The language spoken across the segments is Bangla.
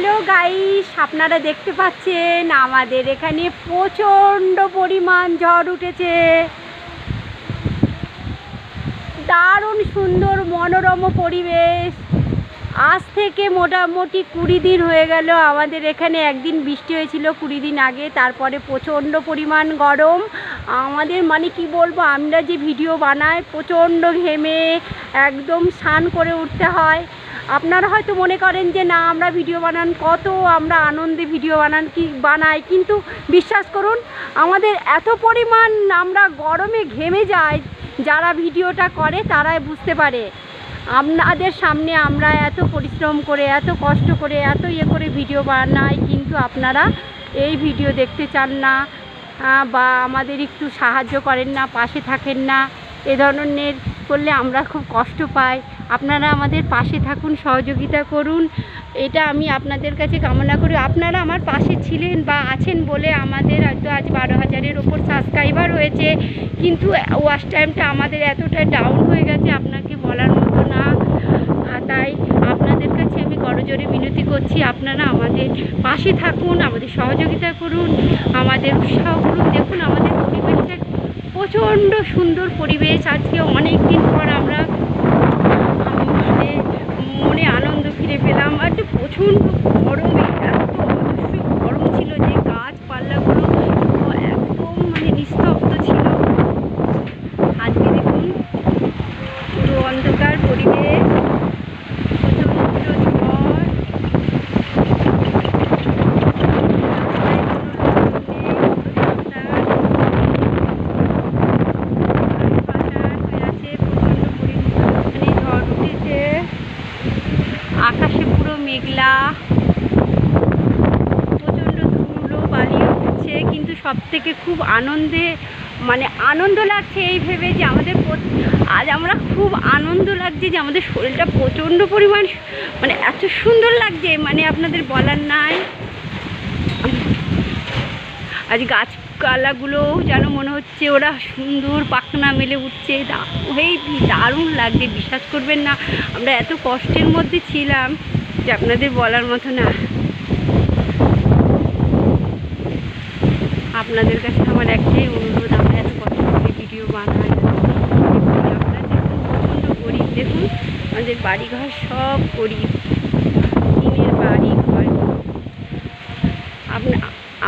হ্যালো গাইস, আপনারা দেখতে পাচ্ছেন আমাদের এখানে প্রচণ্ড পরিমাণ ঝড় উঠেছে। দারুণ সুন্দর মনোরম পরিবেশ। আজ থেকে মোটামুটি কুড়ি দিন হয়ে গেল, আমাদের এখানে একদিন বৃষ্টি হয়েছিল কুড়ি দিন আগে, তারপরে প্রচণ্ড পরিমাণ গরম। আমাদের মানে কি বলব, আমরা যে ভিডিও বানাই, প্রচণ্ড ঘেমে একদম স্নান করে উঠতে হয়। আপনারা হয়তো মনে করেন যে, না, আমরা ভিডিও বানান, কত আমরা আনন্দে ভিডিও বানান কি, বানাই। কিন্তু বিশ্বাস করুন, আমাদের এত পরিমাণ আমরা গরমে ঘেমে যাই, যারা ভিডিওটা করে তারাই বুঝতে পারে। আপনাদের সামনে আমরা এত পরিশ্রম করে, এত কষ্ট করে, এত ইয়ে করে ভিডিও বানাই, কিন্তু আপনারা এই ভিডিও দেখতে চান না বা আমাদের একটু সাহায্য করেন না, পাশে থাকেন না। এ ধরনের করলে আমরা খুব কষ্ট পাই। আপনারা আমাদের পাশে থাকুন, সহযোগিতা করুন। এটা আমি আপনাদের কাছে কামনা করি। আপনারা আমার পাশে ছিলেন বা আছেন বলে আমাদের হয়তো আজ বারো হাজারের ওপর সাবস্ক্রাইবার হয়েছে কিন্তু ওয়াশ টাইমটা আমাদের এতটা ডাউন হয়ে গেছে, আপনাকে বলার মতো না। তাই আপনাদের কাছে আমি করজোরে মিনতি করছি। আপনারা আমাদের পাশে থাকুন, আমাদের সহযোগিতা করুন, আমাদের উৎসাহ করুন। দেখুন, আমাদের পরিবেশটা প্রচণ্ড সুন্দর পরিবেশ। আজকে অনেক দিন পর আমরা আর যে প্রচণ্ড গরমে এত অবশ্যই গরম ছিল যে গাছপালাগুলো একদম মানে নিস্তব্ধ ছিল আজকে দেখুন পুরো অন্ধকার পরিবেশ প্রচণ্ড ঝড় আকাশে পুরো মেঘলা প্রচণ্ড ধুলো বালি উঠছে কিন্তু সব থেকে খুব আনন্দে মানে আনন্দ লাগছে এই ভেবে যে আমাদের আজ আমরা খুব আনন্দ লাগছে যে আমাদের শরীরটা প্রচণ্ড পরিমাণ মানে এত সুন্দর লাগছে মানে আপনাদের বলার নাই। আজ গাছপালাগুলোও যেন মনে হচ্ছে ওরা সুন্দর পাখনা মেলে উঠছে এই দারুণ লাগছে, বিশ্বাস করবেন না, আমরা এত কষ্টের মধ্যে ছিলাম যে আপনাদের বলার মতো না। আপনাদের কাছে আমার একটাই অনুরোধ, আমরা এত কষ্ট করে ভিডিও বানাই। আপনারা প্রচণ্ড গরিব দেখুন, আমাদের বাড়িঘর সব গরিব। টিনের বাড়ি ঘর আপনা,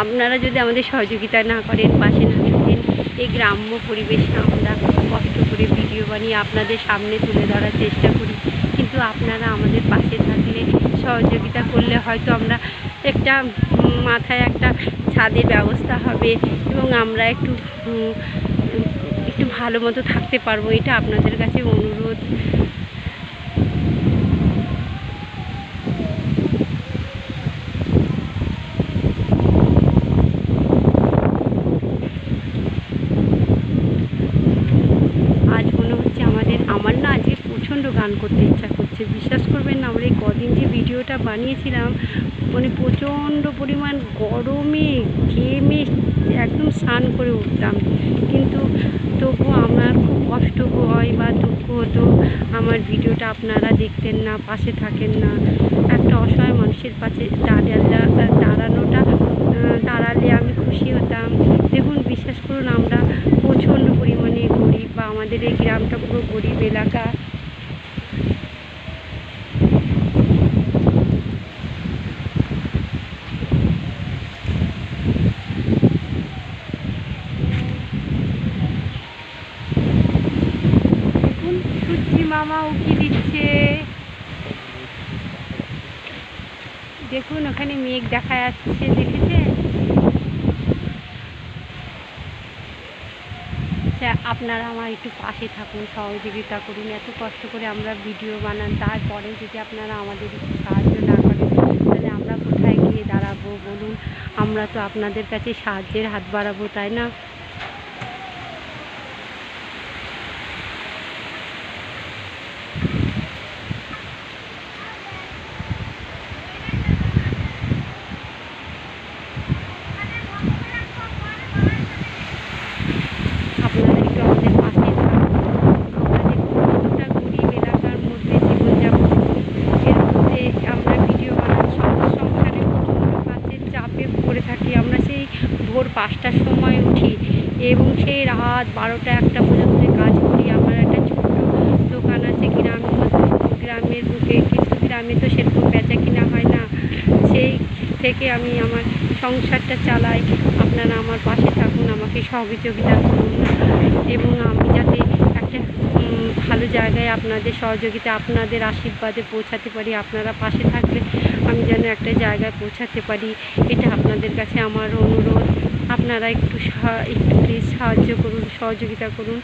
আপনারা যদি আমাদের সহযোগিতা না করেন, পাশে না থাকেন, এই গ্রাম্য পরিবেশে আমরা কষ্ট করে ভিডিও বানিয়ে আপনাদের সামনে তুলে ধরার চেষ্টা করি। কিন্তু আপনারা আমাদের পাশে থাকলে সহযোগিতা করলে হয়তো আমরা একটা মাথায় একটা ছাদের ব্যবস্থা হবে এবং আমরা একটু একটু ভালো মতো থাকতে পারব, এটা আপনাদের কাছে অনুরোধ। আজ মনে হচ্ছে আমাদের, আমার না আজকে প্রচণ্ড গান করতে এই কদিন যে ভিডিওটা বানিয়েছিলাম মানে প্রচণ্ড পরিমাণ গরমে, ঘেমে একদম স্নান করে উঠতাম। কিন্তু তবুও আমার খুব কষ্ট হয় বা দুঃখ হতো, আমার ভিডিওটা আপনারা দেখতেন না, পাশে থাকেন না। একটা অসহায় মানুষের পাশে দাঁড়ানোটা দাঁড়ালে আমি খুশি হতাম। দেখুন, বিশ্বাস করুন, আমরা প্রচণ্ড পরিমাণে গরিব বা আমাদের এই গ্রামটা পুরো গরিব এলাকা দেখুন সূর্যি মামা উকি দিচ্ছে। দেখুন ওখানে মেঘ দেখা যাচ্ছে দেখেছেন? আচ্ছা, আপনারা আমার একটু পাশে থাকুন সহযোগিতা করুন। এত কষ্ট করে আমরা ভিডিও বানান তারপরেও যদি আপনারা আমাদের একটু সাহায্য না করেন তাহলে আমরা কোথায় গিয়ে দাঁড়াবো বলুন? আমরা তো আপনাদের কাছে সাহায্যের হাত বাড়াবো তাই না আপনারা একটু আমাদের পাশে থাকুন আমরা দেখুন কতটা গরিব এলাকার মধ্যে জীবনযাপন এর মধ্যে আমরা ভিডিও বানানোর সঙ্গে সঙ্গে পাঁচটার সময় উঠি এবং সেই রাত বারোটা একটা পর্যন্ত কাজ করি। আমার একটা ছোট্ট দোকান আছে মধ্যে গ্রামের বুকে কিছু গ্রামে তো সেরকম বেচা কিনা হয় না। সেই থেকে আমি আমার সংসারটা চালাই। আপনারা আমার পাশে থাকুন, আমাকে সহযোগিতা করুন। এবং আমি যাতে একটা ভালো জায়গায় আপনাদের সহযোগিতা, আপনাদের আশীর্বাদে পৌঁছাতে পারি, আপনারা পাশে থাকলে আমি যেন একটা জায়গায় পৌঁছাতে পারি। এটা আপনাদের কাছে আমার অনুরোধ। আপনারা একটু একটু প্লিজ সাহায্য করুন সহযোগিতা করুন।